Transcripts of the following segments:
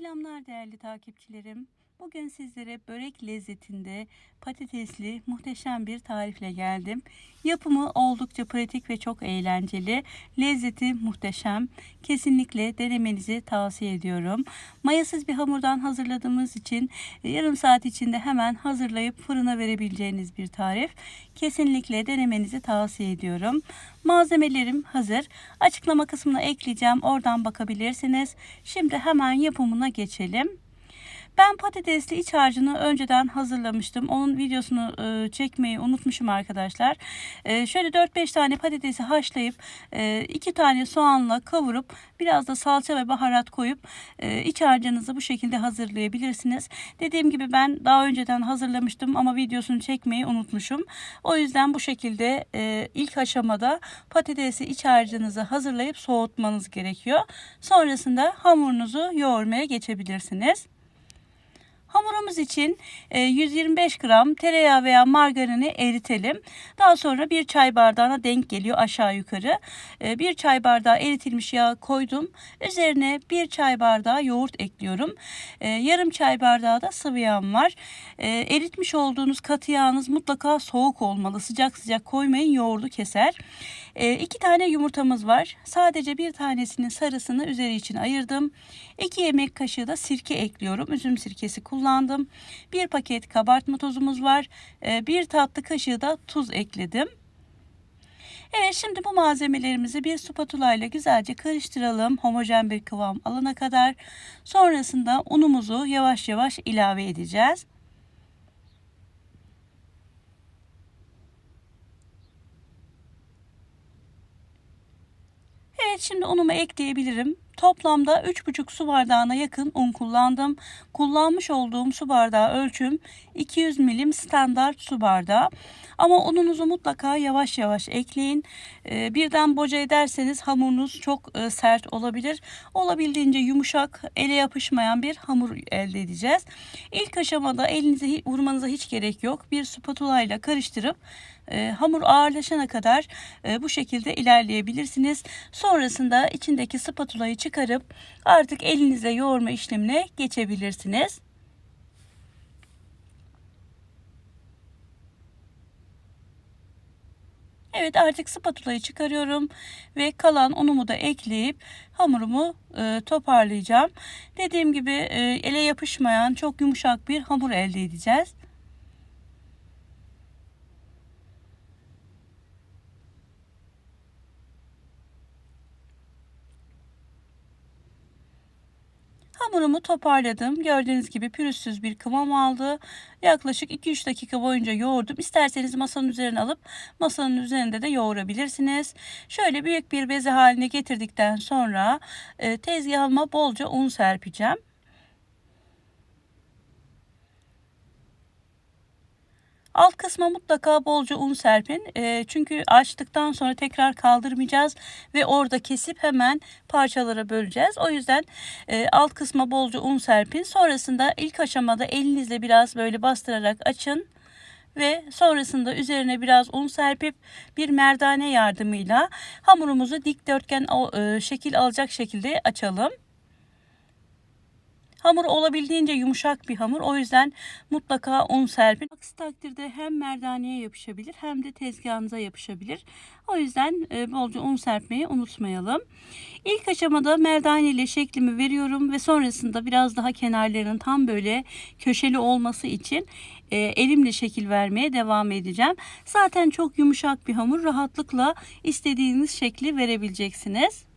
Selamlar değerli takipçilerim. Bugün sizlere börek lezzetinde patatesli muhteşem bir tarifle geldim. Yapımı oldukça pratik ve çok eğlenceli. Lezzeti muhteşem. Kesinlikle denemenizi tavsiye ediyorum. Mayasız bir hamurdan hazırladığımız için e, yarım saat içinde hemen hazırlayıp fırına verebileceğiniz bir tarif. Kesinlikle denemenizi tavsiye ediyorum. Malzemelerim hazır. Açıklama kısmına ekleyeceğim. Oradan bakabilirsiniz. Şimdi hemen yapımına geçelim. Ben patatesli iç harcını önceden hazırlamıştım. Onun videosunu e, çekmeyi unutmuşum arkadaşlar. E, şöyle 4-5 tane patatesi haşlayıp 2 tane soğanla kavurup biraz da salça ve baharat koyup e, iç harcınızı bu şekilde hazırlayabilirsiniz. Dediğim gibi ben daha önceden hazırlamıştım ama videosunu çekmeyi unutmuşum. O yüzden bu şekilde e, ilk aşamada patatesi iç harcınızı hazırlayıp soğutmanız gerekiyor. Sonrasında hamurunuzu yoğurmaya geçebilirsiniz. Hamurumuz için 125 e, gram tereyağı veya margarini eritelim. Daha sonra bir çay bardağına denk geliyor aşağı yukarı. E, bir çay bardağı eritilmiş yağ koydum. Üzerine bir çay bardağı yoğurt ekliyorum. E, yarım çay bardağı da sıvı yağım var. Eritmiş olduğunuz katı yağınız mutlaka soğuk olmalı. Sıcak sıcak koymayın yoğurdu keser. İki tane yumurtamız var. Sadece bir tanesinin sarısını üzeri için ayırdım. 2 yemek kaşığı da sirke ekliyorum. Üzüm sirkesi kullandım. Bir paket kabartma tozumuz var. Ee, bir tatlı kaşığı da tuz ekledim. Evet şimdi bu malzemelerimizi bir spatula ile güzelce karıştıralım. Homojen bir kıvam alana kadar. Sonrasında unumuzu yavaş yavaş ilave edeceğiz. Evet şimdi unumu ekleyebilirim. Toplamda 3,5 su bardağına yakın un kullandım. Kullanmış olduğum su bardağı ölçüm 200 milim standart su bardağı. Ama ununuzu mutlaka yavaş yavaş ekleyin. Ee, birden boca ederseniz hamurunuz çok e, sert olabilir. Olabildiğince yumuşak, ele yapışmayan bir hamur elde edeceğiz. İlk aşamada elinize vurmanıza hiç gerek yok. Bir spatula ile karıştırıp e, hamur ağırlaşana kadar e, bu şekilde ilerleyebilirsiniz. Sonrasında içindeki spatulayı çıkarıp artık elinizle yoğurma işlemine geçebilirsiniz. Evet artık spatulayı çıkarıyorum ve kalan unumu da ekleyip hamurumu e, toparlayacağım. Dediğim gibi e, ele yapışmayan çok yumuşak bir hamur elde edeceğiz. Hamurumu toparladım. Gördüğünüz gibi pürüzsüz bir kıvam aldı. Yaklaşık 2-3 dakika boyunca yoğurdum. İsterseniz masanın üzerine alıp masanın üzerinde de yoğurabilirsiniz. Şöyle büyük bir beze haline getirdikten sonra e, tezgahıma bolca un serpeceğim. Alt kısma mutlaka bolca un serpin. E, çünkü açtıktan sonra tekrar kaldırmayacağız ve orada kesip hemen parçalara böleceğiz. O yüzden e, alt kısma bolca un serpin. Sonrasında ilk aşamada elinizle biraz böyle bastırarak açın ve sonrasında üzerine biraz un serpip bir merdane yardımıyla hamurumuzu dikdörtgen e, şekil alacak şekilde açalım. Hamur olabildiğince yumuşak bir hamur. O yüzden mutlaka un serpin. Aksi takdirde hem merdaneye yapışabilir hem de tezgahınıza yapışabilir. O yüzden e, bolca un serpmeyi unutmayalım. İlk aşamada merdane ile şeklimi veriyorum ve sonrasında biraz daha kenarlarının tam böyle köşeli olması için e, elimle şekil vermeye devam edeceğim. Zaten çok yumuşak bir hamur. Rahatlıkla istediğiniz şekli verebileceksiniz.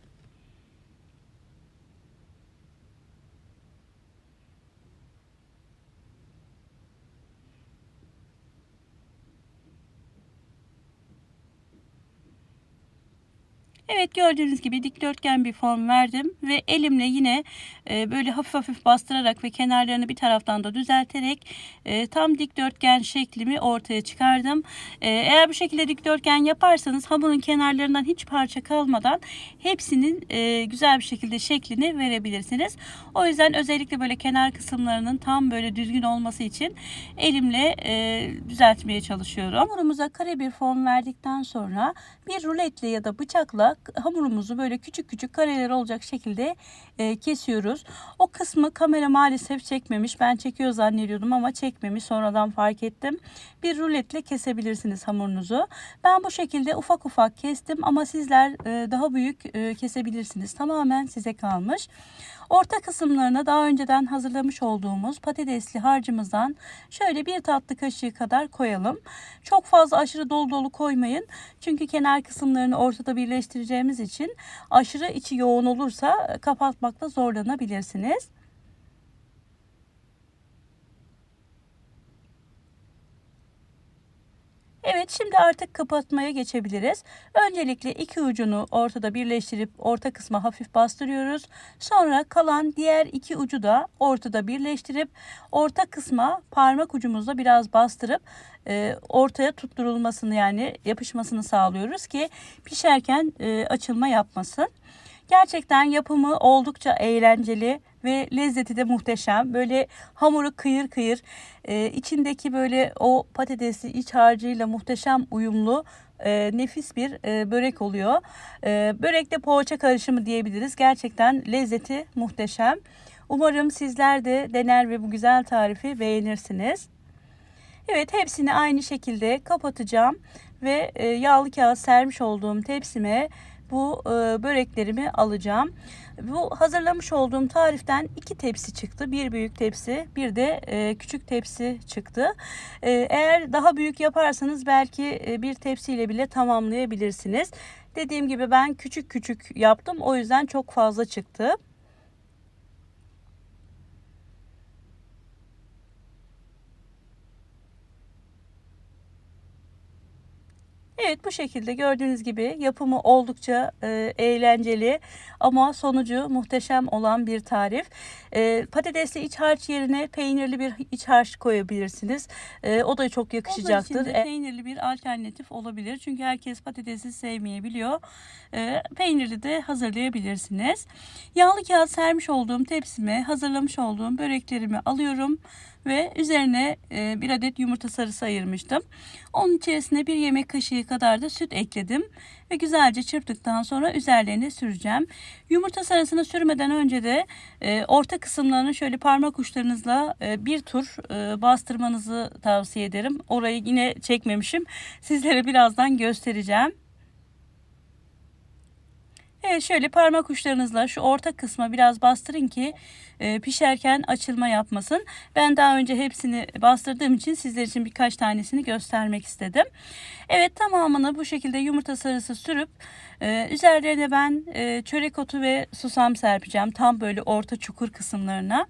Evet gördüğünüz gibi dikdörtgen bir form verdim ve elimle yine e, böyle hafif hafif bastırarak ve kenarlarını bir taraftan da düzelterek e, tam dikdörtgen şeklimi ortaya çıkardım. E, eğer bu şekilde dikdörtgen yaparsanız hamurun kenarlarından hiç parça kalmadan hepsinin güzel bir şekilde şeklini verebilirsiniz. O yüzden özellikle böyle kenar kısımlarının tam böyle düzgün olması için elimle düzeltmeye çalışıyorum. Hamurumuza kare bir form verdikten sonra bir ruletle ya da bıçakla hamurumuzu böyle küçük küçük kareler olacak şekilde e, kesiyoruz. O kısmı kamera maalesef çekmemiş. Ben çekiyor zannediyordum ama çekmemiş. Sonradan fark ettim. Bir ruletle kesebilirsiniz hamurunuzu. Ben bu şekilde ufak ufak kestim ama sizler e, daha büyük e, kesebilirsiniz. Tamamen size kalmış. Orta kısımlarına daha önceden hazırlamış olduğumuz patatesli harcımızdan şöyle bir tatlı kaşığı kadar koyalım. Çok fazla aşırı dolu dolu koymayın. Çünkü kenar kısımlarını ortada birleştireceğimiz için aşırı içi yoğun olursa kapatmakta zorlanabilirsiniz. Evet şimdi artık kapatmaya geçebiliriz. Öncelikle iki ucunu ortada birleştirip orta kısma hafif bastırıyoruz. Sonra kalan diğer iki ucu da ortada birleştirip orta kısma parmak ucumuzla biraz bastırıp e, ortaya tutturulmasını yani yapışmasını sağlıyoruz ki pişerken e, açılma yapmasın. Gerçekten yapımı oldukça eğlenceli ve lezzeti de muhteşem. Böyle hamuru kıyır kıyır, e, içindeki böyle o patatesli iç harcıyla muhteşem uyumlu e, nefis bir e, börek oluyor. E, börekte poğaça karışımı diyebiliriz. Gerçekten lezzeti muhteşem. Umarım sizler de dener ve bu güzel tarifi beğenirsiniz. Evet hepsini aynı şekilde kapatacağım ve e, yağlı kağıt sermiş olduğum tepsime bu e, böreklerimi alacağım. Bu hazırlamış olduğum tariften iki tepsi çıktı. Bir büyük tepsi, bir de e, küçük tepsi çıktı. E, eğer daha büyük yaparsanız belki e, bir tepsiyle bile tamamlayabilirsiniz. Dediğim gibi ben küçük küçük yaptım. O yüzden çok fazla çıktı. Evet bu şekilde gördüğünüz gibi yapımı oldukça e, eğlenceli ama sonucu muhteşem olan bir tarif. E, patatesli iç harç yerine peynirli bir iç harç koyabilirsiniz. E, o da çok yakışacaktır. Onun için de peynirli bir alternatif olabilir. Çünkü herkes patatesi sevmeyebiliyor. E, peynirli de hazırlayabilirsiniz. Yağlı kağıt sermiş olduğum tepsime hazırlamış olduğum böreklerimi alıyorum ve üzerine e, bir adet yumurta sarısı ayırmıştım. Onun içerisine bir yemek kaşığı kadar da süt ekledim ve güzelce çırptıktan sonra üzerlerine süreceğim. Yumurta sarısını sürmeden önce de e, orta kısımlarını şöyle parmak uçlarınızla e, bir tur bastırmanızı tavsiye ederim. Orayı yine çekmemişim. Sizlere birazdan göstereceğim. Evet şöyle parmak uçlarınızla şu orta kısma biraz bastırın ki e, pişerken açılma yapmasın. Ben daha önce hepsini bastırdığım için sizler için birkaç tanesini göstermek istedim. Evet tamamını bu şekilde yumurta sarısı sürüp e, üzerlerine ben e, çörek otu ve susam serpeceğim. Tam böyle orta çukur kısımlarına.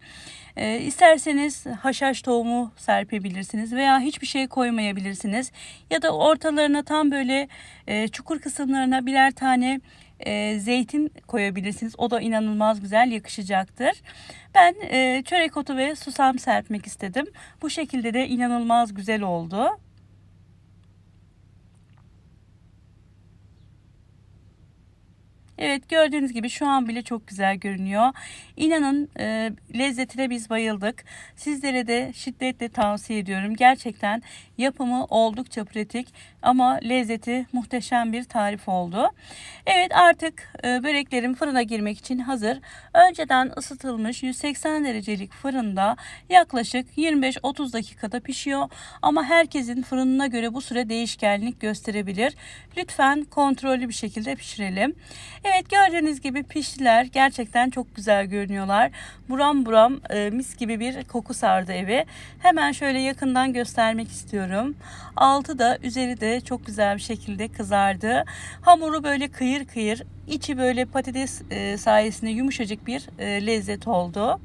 E, isterseniz haşhaş tohumu serpebilirsiniz veya hiçbir şey koymayabilirsiniz. Ya da ortalarına tam böyle e, çukur kısımlarına birer tane e, zeytin koyabilirsiniz. O da inanılmaz güzel yakışacaktır. Ben e, çörek otu ve susam serpmek istedim. Bu şekilde de inanılmaz güzel oldu. Evet gördüğünüz gibi şu an bile çok güzel görünüyor. İnanın e, lezzetine biz bayıldık. Sizlere de şiddetle tavsiye ediyorum. Gerçekten yapımı oldukça pratik ama lezzeti muhteşem bir tarif oldu. Evet artık e, böreklerim fırına girmek için hazır. Önceden ısıtılmış 180 derecelik fırında yaklaşık 25-30 dakikada pişiyor. Ama herkesin fırınına göre bu süre değişkenlik gösterebilir. Lütfen kontrollü bir şekilde pişirelim. Evet gördüğünüz gibi piştiler. Gerçekten çok güzel görünüyorlar. Buram buram e, mis gibi bir koku sardı evi. Hemen şöyle yakından göstermek istiyorum. Altı da üzeri de çok güzel bir şekilde kızardı. Hamuru böyle kıyır kıyır, içi böyle patates e, sayesinde yumuşacık bir e, lezzet oldu.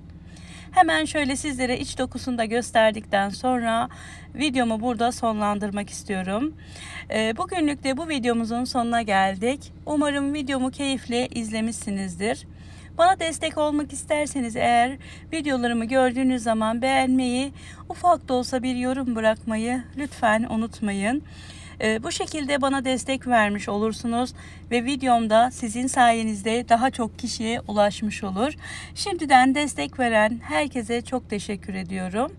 Hemen şöyle sizlere iç dokusunu da gösterdikten sonra videomu burada sonlandırmak istiyorum. E, bugünlük de bu videomuzun sonuna geldik. Umarım videomu keyifle izlemişsinizdir. Bana destek olmak isterseniz eğer videolarımı gördüğünüz zaman beğenmeyi, ufak da olsa bir yorum bırakmayı lütfen unutmayın. Ee, bu şekilde bana destek vermiş olursunuz ve videomda sizin sayenizde daha çok kişiye ulaşmış olur. Şimdiden destek veren herkese çok teşekkür ediyorum.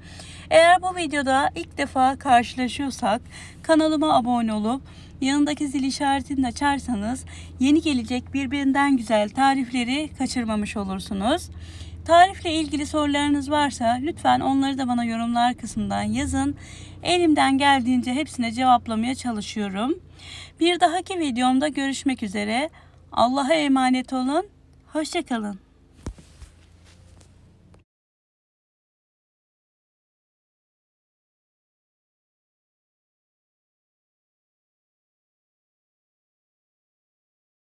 Eğer bu videoda ilk defa karşılaşıyorsak kanalıma abone olup yanındaki zil işaretini açarsanız yeni gelecek birbirinden güzel tarifleri kaçırmamış olursunuz. Tarifle ilgili sorularınız varsa lütfen onları da bana yorumlar kısmından yazın. Elimden geldiğince hepsine cevaplamaya çalışıyorum. Bir dahaki videomda görüşmek üzere. Allah'a emanet olun. Hoşçakalın.